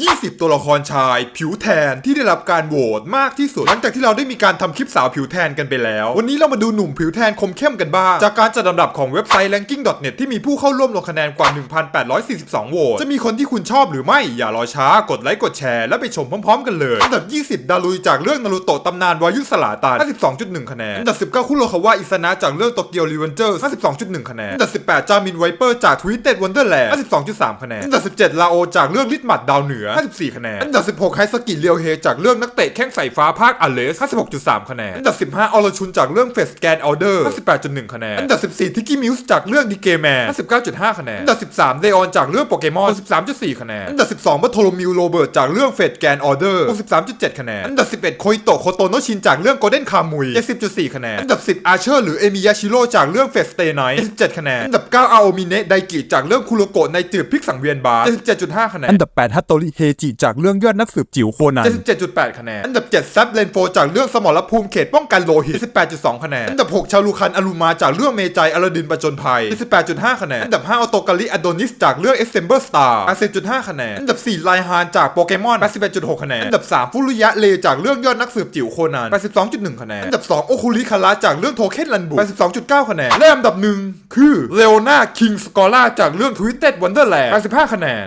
Yes. 20ตัวละครชาย ผิวแทนที่ได้รับการโหวตมากที่สุด หลังจากที่เราได้มีการทำคลิปสาวผิวแทนกันไปแล้ว วันนี้เรามาดูหนุ่มผิวแทนคมเข้มกันบ้าง จากการจัดลำดับของเว็บไซต์ ranking.net ที่มีผู้เข้าร่วมลงคะแนนกว่า 1,842 โหวต จะมีคนที่คุณชอบหรือไม่ อย่ารอช้ากดไลค์กดแชร์แล้วไปชมพร้อม ๆ กันเลยอันดับ 20 ดารุยจากเรื่องนารูโตะตำนานวายุสลาตัน52.1 คะแนนอันดับ 19 คุโรคาวะอิสนะจากเรื่องโตเกียวรีเวนเจอร์52.1 คะแนนอันดับ 18 จามินไวเปอร์จากทวิตเต็ดวันเดอร์แลนด์52.3 คะแนนอันดับ 17 ลาโอจากเรื่องลิดหมัดดาวเหนือ54 คะแนน อันดับ 16ไฮสกิเรียวเฮจากเรื่องนักเตะแข้งสายฟ้าภาคอเลส56.3 คะแนน อันดับ 15อรชุนจากเรื่องเฟสแกนออเดอร์58.1 คะแนน อันดับ 14ทิกกี้มิวส์จากเรื่องดีเกแมน59.5 คะแนน อันดับ 13เดออนจากเรื่องโปเกมอน63.4 คะแนน อันดับ 12บัตโทโลมิวโรเบิร์ตจากเรื่องเฟสแกนออเดอร์63.7 คะแนน อันดับ 11โคอิโตะโคโตโนชินจากเรื่องโกลเด้นคามุย70.4 คะแนน อันดับ 10อาเชอร์หรือเอมิยาชิโร่จากเรื่องเฟสเตไนท์77คะแนน อันดับ 9อาโอมิเนะไดกิจากเรื่องคุโรโกะในจืดพริกสังเวียนบาร์77.5 คะแนน อันดับ 8ฮัตโตริเฮจิจากเรื่องยอดนักสืบจิ๋วโคนัน 77.8 คะแนน อันดับ7ซับเลนโฟจากเรื่องสมรภูมิเขตป้องกันโลหิต 18.2 คะแนน อันดับ 6 ชาลูคันอารุมาจากเรื่องเมจัยอลาดินประจนภัย 18.5 คะแนน อันดับ 5 ออโตกาลิอโดนิสจากเรื่อง Assemble Star 80.5 คะแนน อันดับ 4 ไลฮานจากโปเกมอน 81.6 คะแนน อันดับ 3 ฟุรุยะเลจากเรื่องยอดนักสืบจิ๋วโคนัน 82.1 คะแนน อันดับ 2 โอคุริคาระจากเรื่องโทเค็นรันบุ82.9 คะแนน และอันดับหนึ่งคือเลโอนาคิงสกอล่าจากเรื่อง Twisted Wonderland85 คะแนน